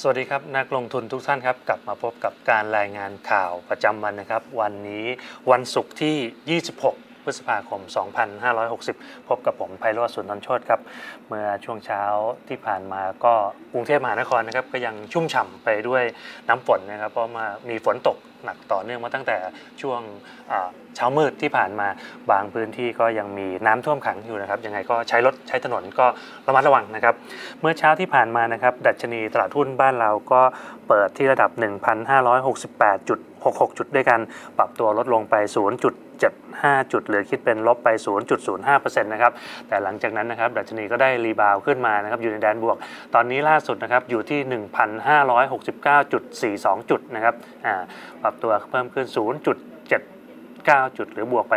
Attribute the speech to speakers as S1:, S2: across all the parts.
S1: สวัสดีครับนักลงทุนทุกท่านครับ กลับมาพบกับการรายงานข่าวประจำวันนะครับ วันนี้วันศุกร์ที่ 26 พฤษภาคม 2560 พบกับผมไพโรจน์สุนทรโชตครับ เมื่อช่วงเช้าที่ผ่านมาก็กรุงเทพมหานครนะครับ ก็ยังชุ่มฉ่ำไปด้วยน้ำฝนนะครับ เพราะมามีฝนตก หนักต่อเนื่องมาตั้งแต่ช่วงเช้ามืดที่ผ่านมาบางพื้นที่ก็ยังมีน้ำท่วมขังอยู่นะครับยังไงก็ใช้รถใช้ถนนก็ระมัดระวังนะครับ เมื่อเช้าที่ผ่านมานะครับดัชนีตลาดหุ้นบ้านเราก็เปิดที่ระดับ 6.6 จุดด้วยกัน ปรับตัวลดลงไป 0.75 จุด เหลือคิดเป็นลบไป 0.05%นะครับ แต่หลังจากนั้นนะครับดัชนีก็ได้รีบาวขึ้นมานะครับอยู่ในแดนบวก ตอนนี้ล่าสุดนะครับอยู่ที่ 1,569.42 จุดนะครับปรับตัวเพิ่มขึ้น 0.7 9 จุดหรือบวกไป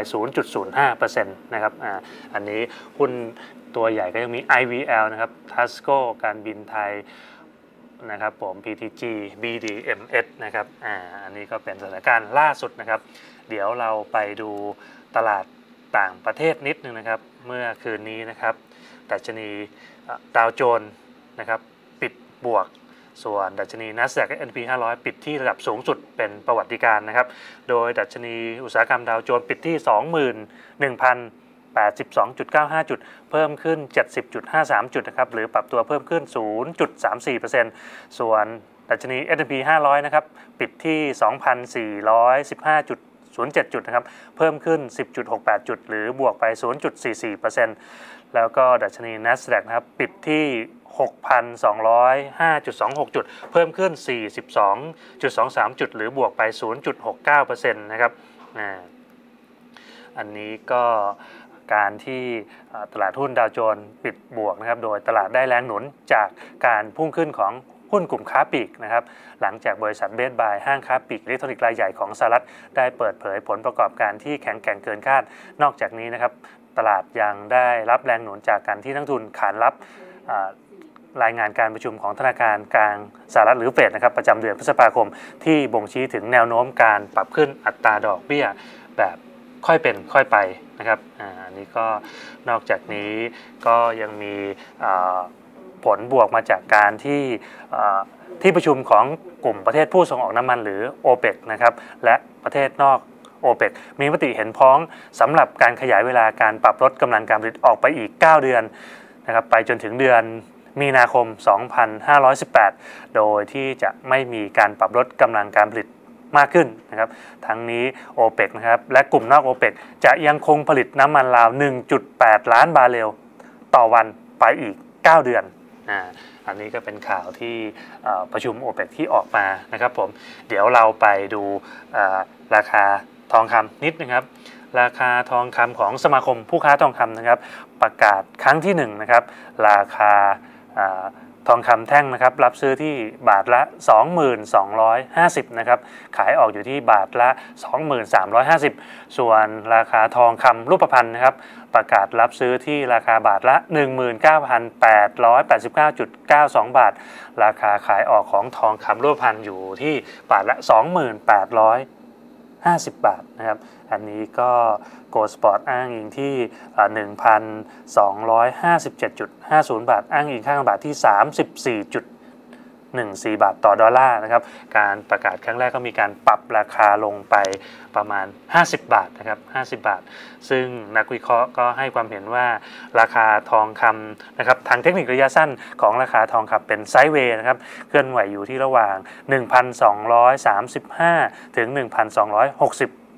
S1: 0.05%นะครับอ่าอันนี้หุ้นตัวใหญ่ก็ยังมี IVL นะครับ Tasco การบินไทย นะครับผม PTG BDMS นะครับอ่าอันนี้ก็เป็นสถานการณ์ล่าสุดนะครับ เดี๋ยวเราไปดูตลาดต่างประเทศนิดนึงนะครับ เมื่อคืนนี้นะครับดัชนีดาวโจนส์นะครับปิดบวกส่วนดัชนี NASDAQ S&P 500 ปิดที่ระดับสูงสุดเป็นประวัติการณ์นะครับ โดยดัชนีอุตสาหกรรมดาวโจนส์ปิดที่ 82.95 จุด เพิ่มขึ้น 70.53 จุดนะครับหรือปรับตัวเพิ่มขึ้น 0.34%ส่วนดัชนี S&P 500 นะครับ ปิดที่ 2,415.07 จุดนะครับ เพิ่มขึ้น 10.68 จุด หรือบวกไป 0.44%แล้วก็ดัชนี NASDAQ นะครับ ปิดที่ 6,205.26 จุด เพิ่มขึ้น 42.23 จุด หรือบวกไป 0.69%นะครับ อันนี้ก็ การที่ตลาดหุ้นดาวโจนส์ปิดบวกนะครับ โดยตลาดได้แรงหนุนจากการพุ่งขึ้นของหุ้นกลุ่มค้าปลีกนะครับ หลังจากบริษัทเบสบายห้างค้าปลีกอิเล็กทรอนิกส์รายใหญ่ของสหรัฐได้เปิดเผยผลประกอบการที่แข็งแกร่งเกินคาด นอกจากนี้นะครับ ตลาดยังได้รับแรงหนุนจากการที่นักทุนขานรับรายงานการประชุมของธนาคารกลางสหรัฐหรือเฟดนะครับประจำเดือนพฤษภาคม ที่บ่งชี้ถึงแนวโน้มการปรับขึ้นอัตราดอกเบี้ยแบบ ค่อยเป็นค่อยไปนะครับอันนี้ก็นอกจากนี้ก็ยังมีผลบวกมาจากการที่ที่ประชุมของกลุ่มประเทศผู้ส่งออกน้ำมันหรือ o p e ปนะครับและประเทศนอกโอเปกมีมติเห็นพ้องสำหรับการขยายเวลาการปรับลดกำลังการผลิตออกไปอีก 9 เดือนนะครับไปจนถึงเดือนมีนาคม 2518 โดยที่จะไม่มีการปรับลดกำลังการผลิต มากขึ้นนะครับทั้งนี้ o p e ปนะครับและกลุ่มนอก o p e ปจะยังคงผลิตน้ำมันราว 1.8 ล้านบาร์เรลต่อวันไปอีก 9 เดือนอันนี้ก็เป็นข่าวที่ประชุม o p e ปที่ออกมานะครับผมเดี๋ยวเราไปดูราคาทองคำนิดนะครับ ราคาทองคำของสมาคมผู้ค้าทองคำนะครับ ประกาศครั้งที่1นงนะครับราคาา ทองคำแท่งนะครับรับซื้อที่บาทละ2250นะครับขายออกอยู่ที่บาทละ 2350 ส่วนราคาทองคำรูปพรรณนะครับประกาศรับซื้อที่ราคาบาทละ 19,889.92 บาท ราคาขายออกของทองคำรูปพรรณอยู่ที่บาทละ 2,800 50 บาทนะครับ อันนี้ก็โกลสปอร์ตอ้างอิงที่ 1,257.50 บาท อ้างอิงค่าเงินบาทที่ 34.1 34.14 บาทต่อดอลลาร์นะครับ การประกาศครั้งแรกก็มีการปรับราคาลงไปประมาณ 50 บาทนะครับ 50 บาท ซึ่งนักวิเคราะห์ก็ให้ความเห็นว่าราคาทองคำนะครับทางเทคนิคระยะสั้นของราคาทองคำเป็นไซด์เวย์นะครับ เคลื่อนไหวอยู่ที่ระหว่าง 1,235 ถึง 1,260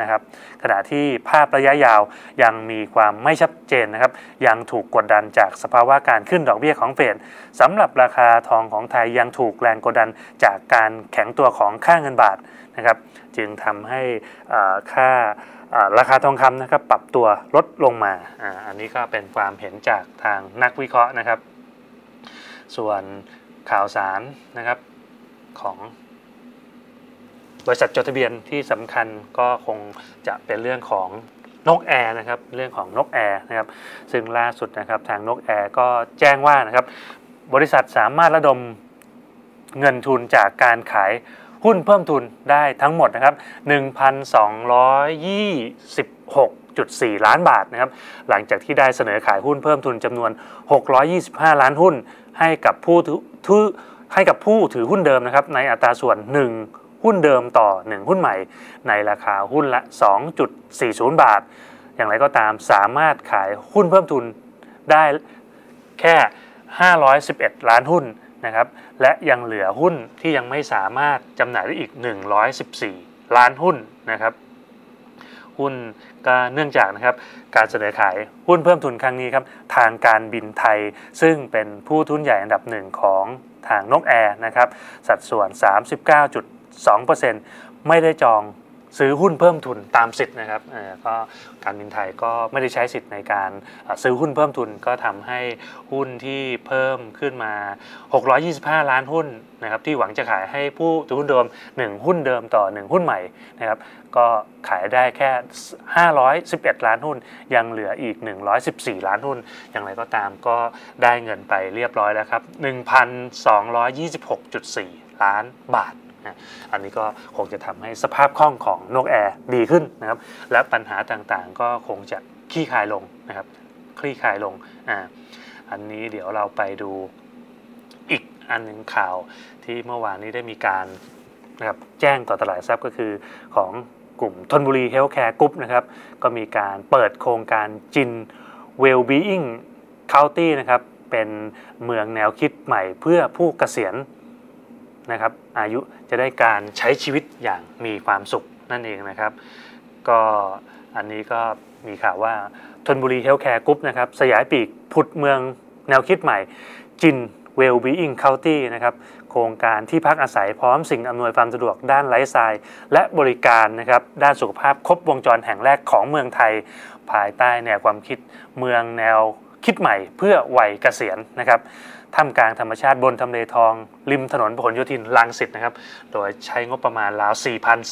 S1: นะครับขณะที่ภาพระยะยาวยังมีความไม่ชัดเจนนะครับยังถูกกดดันจากสภาวะการขึ้นดอกเบี้ยของเฟดสำหรับราคาทองของไทยยังถูกแรงกดดันจากการแข็งตัวของค่าเงินบาทนะครับจึงทำให้ค่าราคาทองคำนะครับปรับตัวลดลงมาอาอันนี้ก็เป็นความเห็นจากทางนักวิเคราะห์นะครับ ส่วนข่าวสารนะครับของ บริษัทจดทะเบียนที่สำคัญก็คงจะเป็นเรื่องของนกแอร์นะครับเรื่องของนกแอร์นะครับซึ่งล่าสุดนะครับทางนกแอร์ก็แจ้งว่านะครับบริษัทสามารถระดมเงินทุนจากการขายหุ้นเพิ่มทุนได้ทั้งหมดนะครับ1,226.4 ล้านบาทนะครับหลังจากที่ได้เสนอขายหุ้นเพิ่มทุนจำนวน 625 ล้านหุ้น ให้กับผู้ถือให้กับผู้ถือหุ้นเดิมนะครับในอัตราส่วน 1 หุ้นเดิมต่อ 1 หุ้นใหม่ ในราคาหุ้นละ 2.40 บาท อย่างไรก็ตามสามารถขายหุ้นเพิ่มทุนได้แค่ 511 ล้านหุ้นนะครับและยังเหลือหุ้นที่ยังไม่สามารถจำหน่ายได้อีก 114 ล้านหุ้นนะครับหุ้นก็เนื่องจากนะครับการเสนอขายหุ้นเพิ่มทุนครั้งนี้ครับทางการบินไทย ซึ่งเป็นผู้ทุนใหญ่อันดับหนึ่งของทางนกแอร์นะครับสัดส่วน 2%ไม่ได้จองซื้อหุ้นเพิ่มทุนตามสิทธิ์นะครับก็การบินไทยก็ไม่ได้ใช้สิทธิ์ในการซื้อหุ้นเพิ่มทุนก็ทำให้หุ้นที่เพิ่มขึ้นมา 625 ล้านหุ้นนะครับที่หวังจะขายให้ผู้ถือหุ้นเดิม 1 หุ้นเดิมต่อ 1 หุ้นใหม่นะครับก็ขายได้แค่ 511 ล้านหุ้น ยังเหลืออีก 114 ล้านหุ้น อย่างไรก็ตามก็ได้เงินไปเรียบร้อยแล้วครับ 1,226.4 ล้านบาท นะอันนี้ก็คงจะทำให้สภาพคล่องของนกแอร์ดีขึ้นนะครับ และปัญหาต่างๆ ก็คงจะคลี่คลายลงนะครับ คลี่คลายลงอ่าอันนี้เดี๋ยวเราไปดูอีกอันหนึ่งข่าวที่เมื่อวานนี้ได้มีการนะครับแจ้งต่อตลาดทรัพย์ก็คือของกลุ่มทนบุรีเฮลท์แคร์กรุ๊ปนะครับก็มีการเปิดโครงการจิน Well-being County นะครับเป็นเมืองแนวคิดใหม่เพื่อผู้เกษียณ นะครับอายุจะได้การใช้ชีวิตอย่างมีความสุขนั่นเองนะครับ ก็อันนี้ก็มีข่าวว่าทนบุรีเฮลท์แคร์กรุ๊ปนะครับสยายปีกผุดเมืองแนวคิดใหม่จิน Well-being County นะครับโครงการที่พักอาศัยพร้อมสิ่งอำนวยความสะดวกด้านไลฟ์สไตล์และบริการนะครับด้านสุขภาพครบวงจรแห่งแรกของเมืองไทย ภายใต้แนวความคิดเมืองแนวคิดใหม่เพื่อวัยเกษียณนะครับ ท่ามกลางธรรมชาติบนทำเลทอง ริมถนนพหลโยธินลังสิตนะครับ โดยใช้งบประมาณราว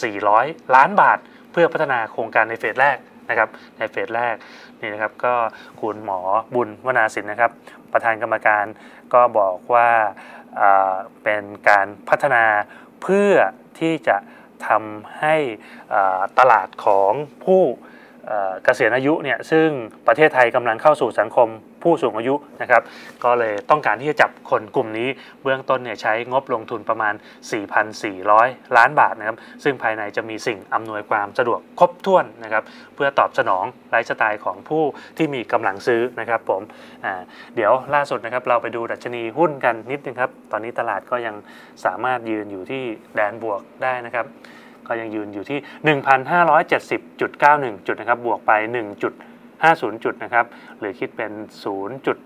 S1: 4,400 ล้านบาท เพื่อพัฒนาโครงการในเฟสแรกนะครับ ในเฟสแรกนี่นะครับก็คุณหมอบุญวนาสินนะครับ ประธานกรรมการก็บอกว่าอ่าเป็นการพัฒนาเพื่อที่จะทำให้ตลาดของผู้เกษียณอายุเนี่ยซึ่งประเทศไทยกำลังเข้าสู่สังคม ผู้สูงอายุนะครับก็เลยต้องการที่จะจับคนกลุ่มนี้เบื้องต้นเนี่ยใช้งบลงทุนประมาณ 4,400 ล้านบาทนะครับซึ่งภายในจะมีสิ่งอำนวยความสะดวกครบถ้วนนะครับเพื่อตอบสนองไลฟ์สไตล์ของผู้ที่มีกำลังซื้อนะครับผมเดี๋ยวล่าสุดนะครับเราไปดูดัชนีหุ้นกันนิดนึงครับตอนนี้ตลาดก็ยังสามารถยืนอยู่ที่แดนบวกได้นะครับก็ยังยืนอยู่ที่ 1,570.91 จุดนะครับบวกไป 50 จุดนะครับ หรือคิดเป็น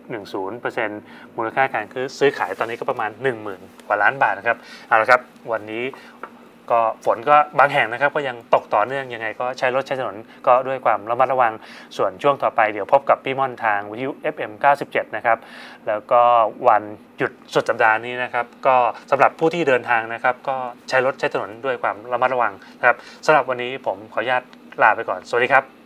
S1: 0.10%มูลค่าการซื้อขายตอนนี้ก็ประมาณ 10,000 กว่าล้านบาทนะครับ เอาละครับ วันนี้ก็ฝนก็บางแห่งนะครับ ก็ยังตกต่อเนื่องยังไง ก็ใช้รถใช้ถนนก็ด้วยความระมัดระวังส่วนช่วงต่อไปเดี๋ยวพบกับพี่ม่อนทางวิทยุ FM 97 นะครับ แล้วก็วันหยุดสุดสัปดาห์นี้นะครับ ก็สำหรับผู้ที่เดินทางนะครับ ก็ใช้รถใช้ถนนด้วยความระมัดระวังนะครับสำหรับวันนี้ผมขออนุญาตลาไปก่อน สวัสดีครับ